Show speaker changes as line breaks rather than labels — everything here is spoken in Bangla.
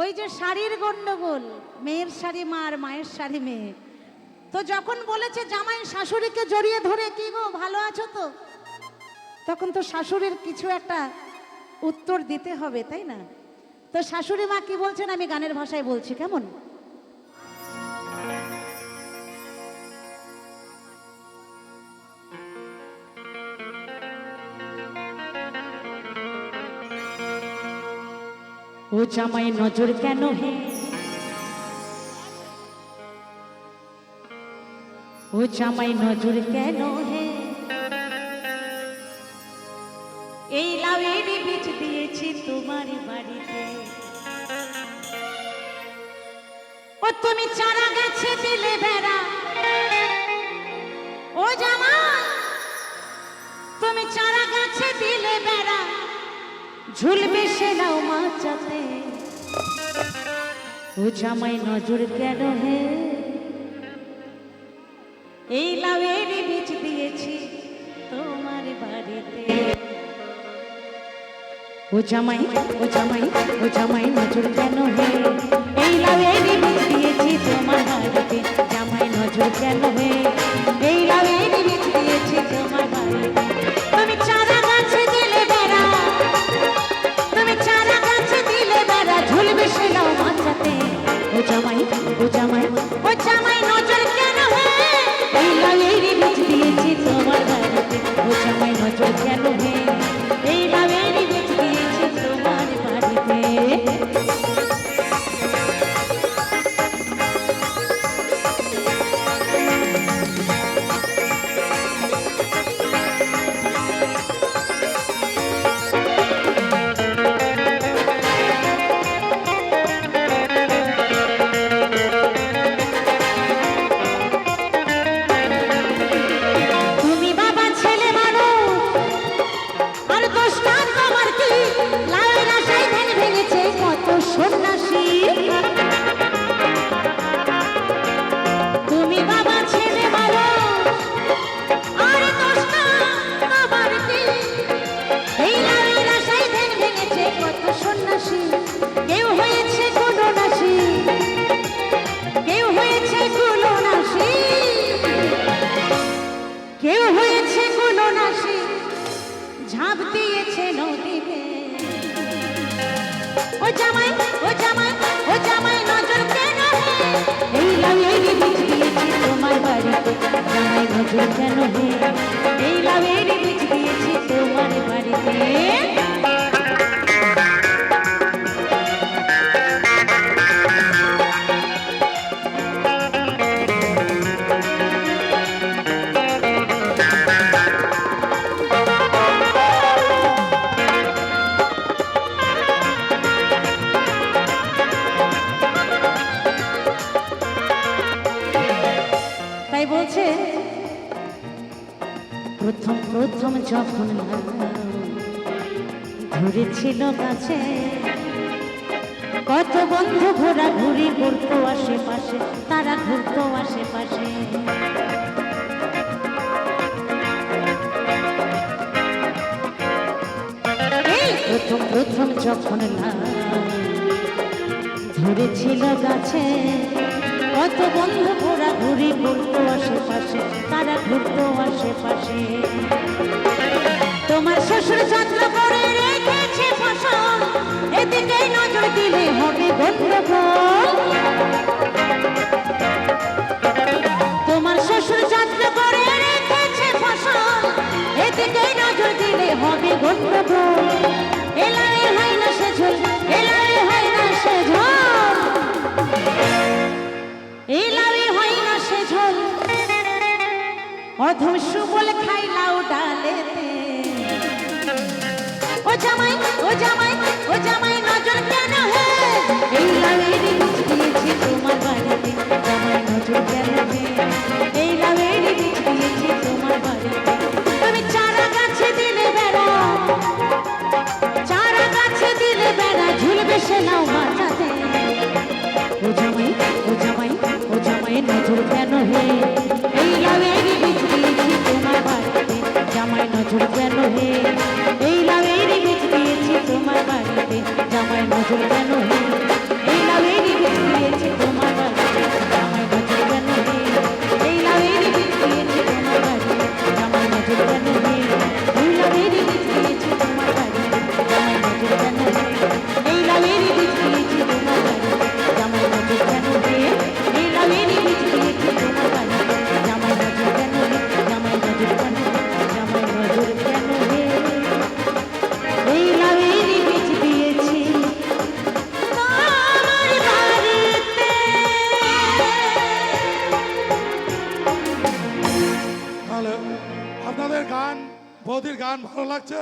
ওই যে শাড়ির গণ্ডগোল মেয়ের শাড়ি মা আর মায়ের শাড়ি মেয়ে। তো যখন বলেছে, জামাই, শাশুড়িকে জড়িয়ে ধরে, কি গো, ভালো আছো তো? তখন তো শাশুড়ির কিছু একটা উত্তর দিতে হবে, তাই না? তো শাশুড়ি মা কি বলছেন? আমি গানের ভাষায় বলছি, কেমন? ও জামাই, নজর কেন হে? ও জামাই, নজর কেন হে? এই লাউয়ের বীজ দিয়েছি তোমার বাড়িতে। ও তুমি চারা গাছে দিলে বেড়া। ও জামাই, তুমি চারা গাছে দিলে ঝুলবে সে নাও মাচাতে। ও জামাই, নজর কেন হে? এই লাউয়ের বীজ দিয়েছি তোমার বাড়িতে। ও জামাই ও জামাই ও জামাই, নজর কেন দিয়েছে নদীতে। ও জামাই ও জামাই ও জামাই, নজর কেন এই লাউয়ের বীজ দিয়েছি তোমার বাড়িতে। জামাই, নজর কেন হে? এই লাউয়ের প্রথম প্রথম যখন ঘুরেছিল কাছে, কত বন্ধু ঘোরা ঘুরি ঘুরতো আশেপাশে, তারা ঘুরতো আশেপাশে। প্রথম প্রথম যখন লাউ ধরেছিল গাছে কত বন্ধু ঘোরা ঘুরি ঘুরতো আশেপাশে, তারা ঘুরতো আশেপাশে। তোমার শ্বশুর যত্ন করে রেখেছে ফসল এদিকে নজর দিলে হবে গন্ডগোল অধম সুবল খাইলাও ডালেতে। ও জামাই ও জামাই ও জামাই, নজর কেন হে? এই লাউয়ের বীজ দিয়েছি তোমার বাড়িতে। জামাই, নজর কেন হে? এই লাউয়ের বীজ দিয়েছি তোমার বাড়িতে। তুমি চারা গাছে দিলে বেড়া চারা গাছে দিলে বেড়া, ঝুলবে সে নাও মাথাতে ও জামাই ও জামাই ও জামাই, নজর কেন হে? Thank you. মোদির
গান ভালো লাগছে?